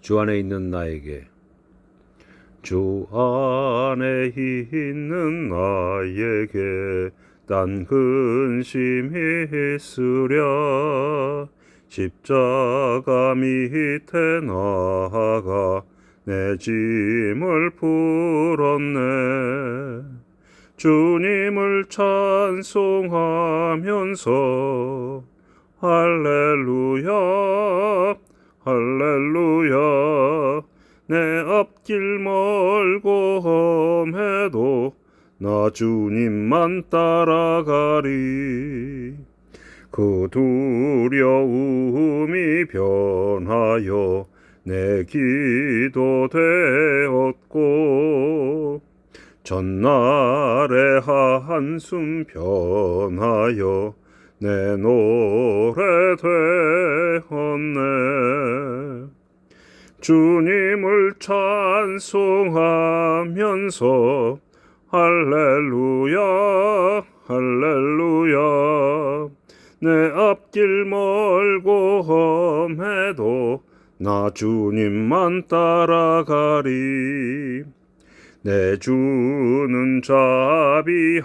주 안에 있는 나에게. 주 안에 있는 나에게 딴 근심이 있으랴. 십자가 밑에 나아가 내 짐을 풀었네. 주님을 찬송하면서 할렐루야 할렐루야. 내 앞길 멀고 험해도 나 주님만 따라가리. 그 두려움이 변하여 내 기도 되었고 전날의 한숨 변하여 내 노래 되었네. 주님을 찬송하면서 할렐루야 할렐루야. 내 앞길 멀고 험해도 나 주님만 따라가리. 내 주는 자비하셔서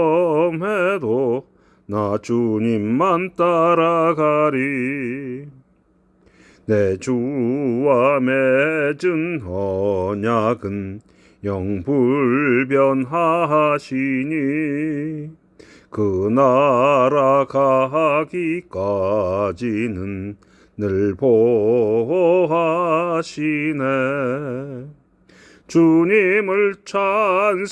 나 주님만 따라가리. 내 주와 맺은 언약은 영불변하시니 그 나라 가기까지는 늘 보호하시네. 주님을 찬송하면서